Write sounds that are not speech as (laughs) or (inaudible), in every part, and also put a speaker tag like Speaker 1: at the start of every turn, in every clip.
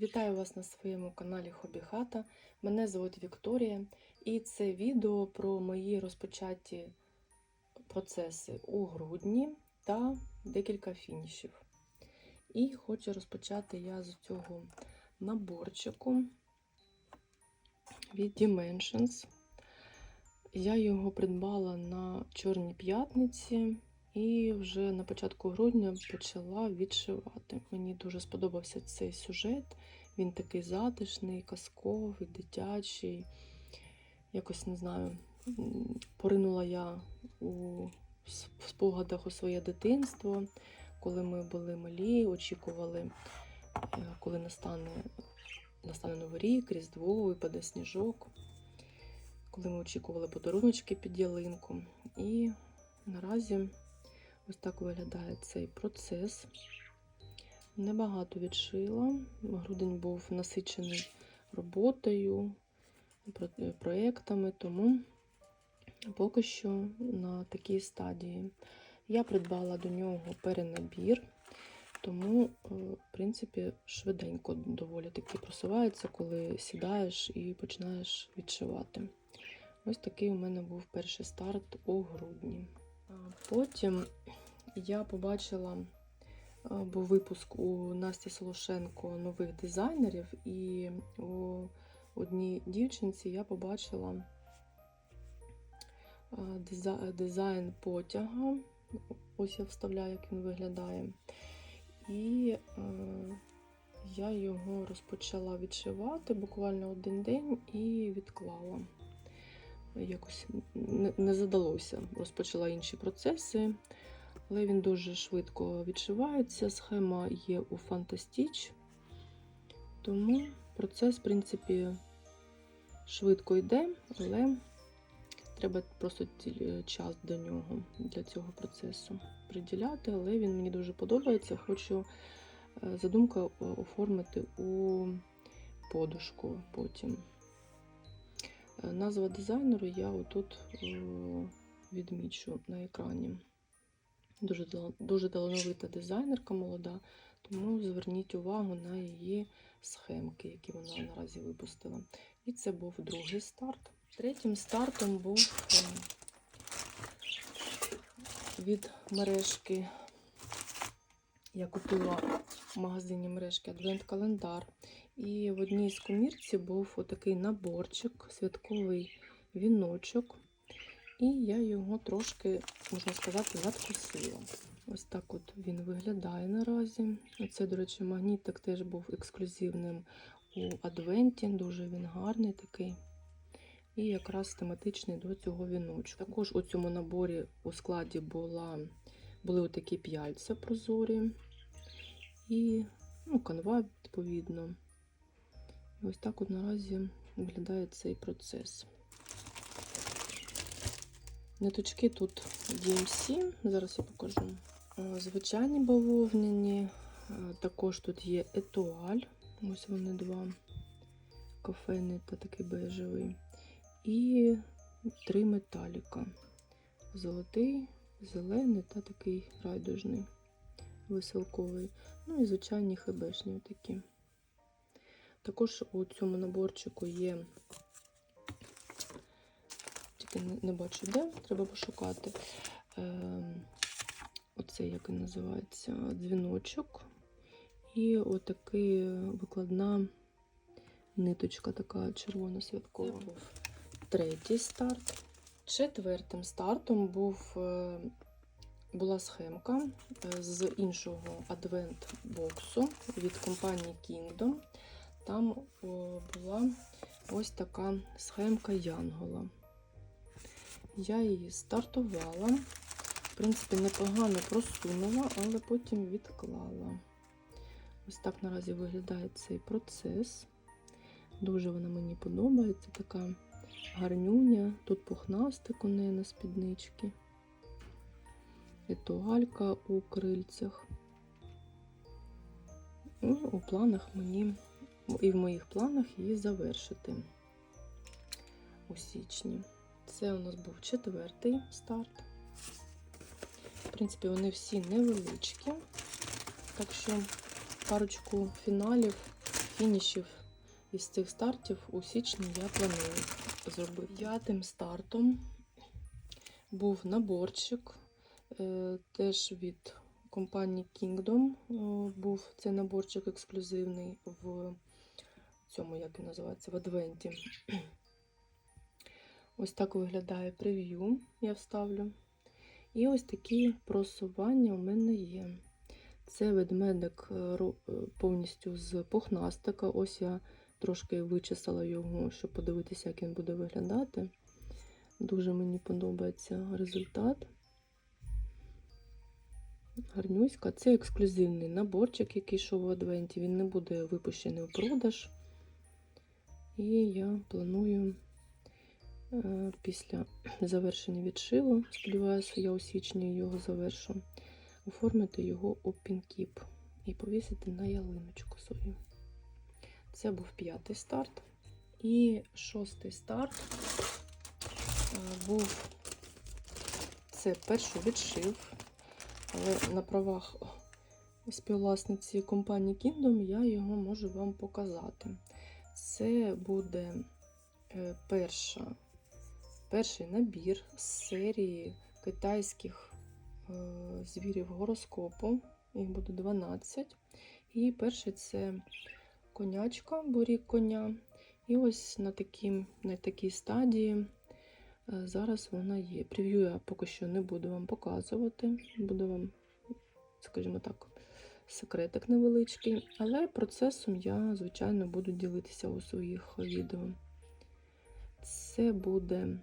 Speaker 1: Вітаю вас на своєму каналі Хобі Хата. Мене звуть Вікторія, і це відео про мої розпочаті процеси у грудні та декілька фінішів. І хочу розпочати я з цього наборчику від Dimensions. Я його придбала на Чорній п'ятниці і вже на початку грудня почала відшивати. Мені дуже сподобався цей сюжет. Він такий затишний, казковий, дитячий. Якось не знаю, поринула я у спогадах у своє дитинство, коли ми були малі, очікували, е, коли настане, настане Новий рік, Різдво, випаде сніжок, коли ми очікували подаруночки під ялинку. І наразі ось так виглядає цей процес. Небагато відшила. Грудень був насичений роботою, проєктами, тому поки що на такій стадії. Я придбала до нього перенабір, тому, е, в принципі, швиденько доволі таки просувається, коли сідаєш і починаєш відшивати. Ось такий у мене був перший старт у грудні. Потім я побачила був випуск у Насті Солошенко нових дизайнерів, і у одній дівчинці я побачила дизайн потяга. Ось я вставляю, як він виглядає. І я його розпочала відшивати буквально один день і відклала. Якось не- задалося. Розпочала інші процеси але він дуже швидко відшивається. Схема є у Fantastic, тому процес, в принципі, швидко йде, але треба просто час до нього для цього процесу приділяти. Але він мені дуже подобається. Хочу е, задумка оформити у подушку потім. Е, Назва дизайнеру я отут е, відмічу на екрані. Дуже, дуже талановита дизайнерка молода, тому зверніть увагу на її схемки, які вона наразі випустила. І це був другий старт. Третім стартом був е, від мережки. Я купила в магазині мережки Адвент-календар. І в одній з комірці був отакий наборчик, святковий віночок. І я його трошки, можна сказати, надкусила. Ось так от він виглядає наразі. Оце, до речі, магнітик теж був ексклюзивним у Адвенті. Дуже він гарний такий. І якраз тематичний до цього віночку. Також у цьому наборі у складі була, були отакі п'яльця прозорі і ну, канва, відповідно. Ось так от наразі виглядає цей процес. Ниточки тут DMC, зараз я покажу. Е, Звичайні бавовняні, е, також тут є етуаль, ось вони два, кофейний та такий бежевий. І три металіка. Золотий, зелений та такий райдужний, веселковий. Ну і звичайні хебешні такі. Також у цьому наборчику є тільки не, бачу де, треба пошукати. Е, оце як він називається дзвіночок. І отакий викладна ниточка, така червона святкова. Це був третій старт. Четвертим стартом був, е, була схемка е, з іншого адвент-боксу від компанії Kingdom. Там була ось така схемка Янгола. Я її стартувала. В принципі, непогано просунула, але потім відклала. Ось так наразі виглядає цей процес. Дуже вона мені подобається. Така гарнюня. Тут пухнастик у неї на спіднички. Етуалька у крильцях. Ну, у планах мені, і в моїх планах її завершити у січні. Це у нас був четвертий старт. В принципі, вони всі невеличкі, так що парочку фіналів фінішів із цих стартів у січні я планую зробити. П'ятим стартом був наборчик е, теж від компанії Kingdom. е, Був цей наборчик ексклюзивний в цьому, як він називається, в Адвенті. (clears throat) Ось так виглядає прев'ю, я вставлю. І ось такі просування у мене є. Це ведмедик е, е, повністю з пухнастика. Ось я трошки вичесала його, щоб подивитися, як він буде виглядати. Дуже мені подобається результат. Гарнюська. Це ексклюзивний наборчик, який йшов в адвенті. Він не буде випущений у продаж. І я планую е, після завершення відшиву, сподіваюся, я у січні його завершу, оформити його у пінкіп і повісити на ялиночку свою. Це був п'ятий старт. І шостий старт е, був це перший відшив, але на правах співвласниці компанії Kingdom я його можу вам показати. Це буде е, перша, перший набір з серії китайських е, звірів гороскопу. Їх буде 12. І перший це конячка, борік коня. І ось на, такій, на такій стадії е, зараз вона є. Прев'ю я поки що не буду вам показувати. Буду вам, скажімо так, секретик невеличкий. Але процесом я, звичайно, буду ділитися у своїх відео. Це буде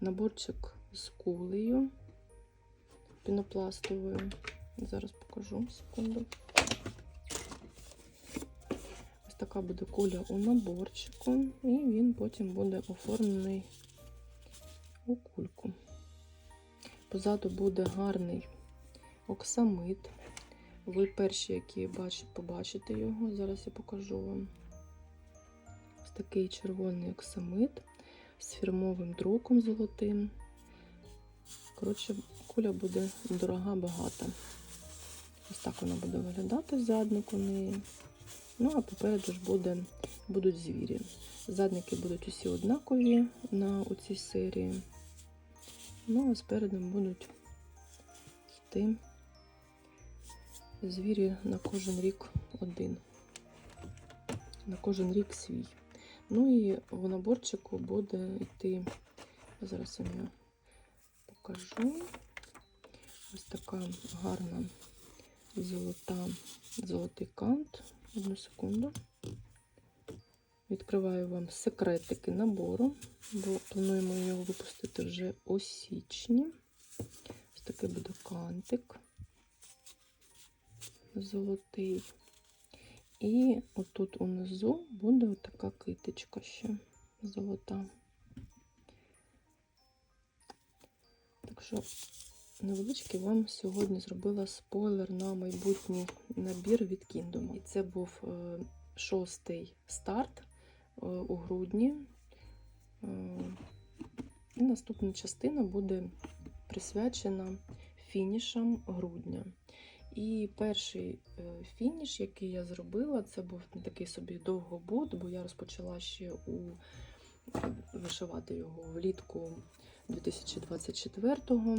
Speaker 1: наборчик з кулею пінопластовою. Зараз покажу секунду. Ось така буде куля у наборчику, і він потім буде оформлений у кульку. Позаду буде гарний оксамит. Ви перші, які бачите, побачите його, зараз я покажу вам. Ось такий червоний оксамит з фірмовим друком золотим. Коротше, куля буде дорога, багата. Ось так вона буде виглядати задник у неї. Ну, а попереду ж буде, будуть звірі. Задники будуть усі однакові на цій серії. Ну, а спереду будуть йти звірі на кожен рік один. На кожен рік свій. Ну і в наборчику буде йти, зараз я вам покажу. Ось така гарна золота, золотий кант. Одну секунду. Відкриваю вам секретики набору, бо плануємо його випустити вже у січні. Ось такий буде кантик золотий. І отут унизу буде така китичка ще золота. Так що невеличкий вам сьогодні зробила спойлер на майбутній набір від Kingdom. І це був е, шостий старт е, у грудні. Е, І наступна частина буде присвячена фінішам грудня. І перший е, фініш, який я зробила, це був такий собі довгобуд, бо я розпочала ще у вишивати його влітку 2024-го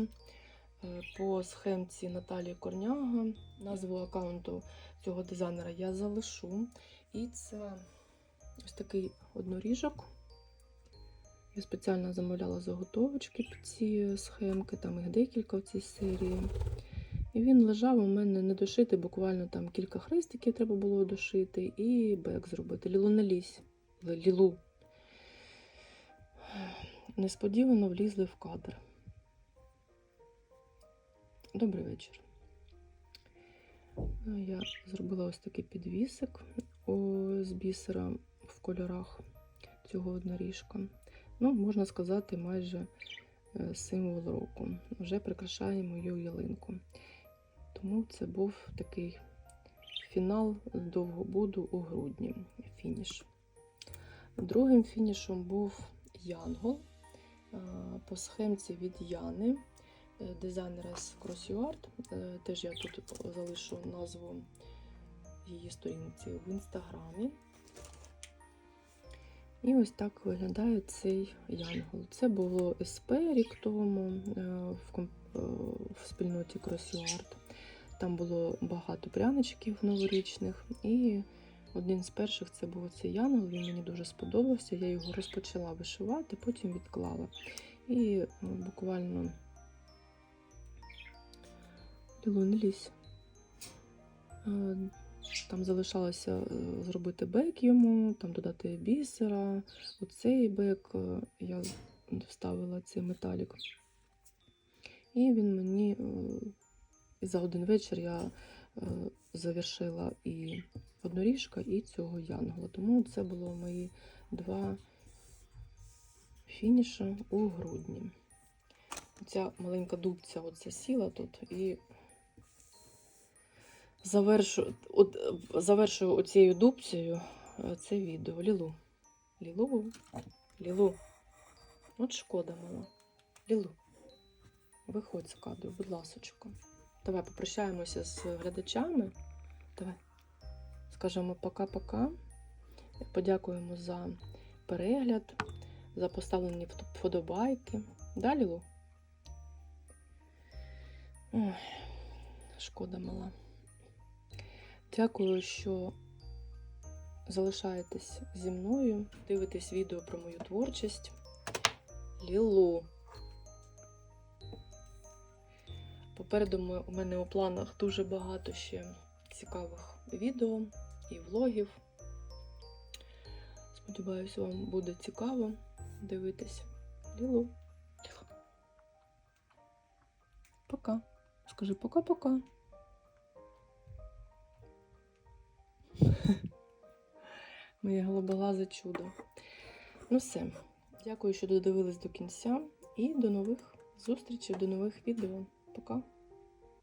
Speaker 1: е, по схемці Наталії Корняга. Назву аккаунту цього дизайнера я залишу. І це ось такий одноріжок. Я спеціально замовляла заготовочки під ці схемки, там їх декілька в цій серії. І він лежав у мене не дошитий, буквально там кілька хрестиків треба було дошити і бек зробити. Лілу на лізь. Лілу. Несподівано влізли в кадр. Добрий вечір. Ну, Я зробила ось такий підвісик з бісера в кольорах цього одноріжка. Ну, можна сказати, майже е, символ року. Вже прикрашає мою ялинку. Тому це був такий фінал довгобуду у грудні. Фініш. Другим фінішом був Янгол е, по схемці від Яни, е, дизайнера з CrossUart. Е, Теж я тут залишу назву її сторінці в інстаграмі. І ось так виглядає цей янгол. Це було СП рік тому в спільноті Crossyard. Там було багато пряничків новорічних, і один з перших це був цей янгол. Він мені дуже сподобався. Я його розпочала вишивати, потім відклала. І е, буквально Лілу, не лізь. Там залишалося е, зробити бек йому, там додати бісера. Оцей бек е, я вставила цей металік. І він мені е, і за один вечір я е, завершила і одноріжка, і цього янгола. Тому це було мої два фініша у грудні. Ця маленька дубця от засіла тут і завершу, от, завершую оцією дубцею е, це відео. Лілу. Лілу. Лілу. От шкода мала. Лілу. Виходь з кадру, будь ласочка. Давай попрощаємося з глядачами. Давай. Скажемо пока-пока. Подякуємо за перегляд, за поставлені вподобайки. Да, Лілу? Ой, шкода мала. Дякую, що залишаєтесь зі мною, дивитесь відео про мою творчість. Лілу. Попереду у мене у планах дуже багато ще цікавих відео і влогів. Сподіваюсь, вам буде цікаво дивитись. Лілу. Лілу. Пока. Скажи пока-пока. (laughs) Моє голубоглазе чудо. Ну все. Дякую, що додивились до кінця. І до нових зустрічей, до нових відео. Пока.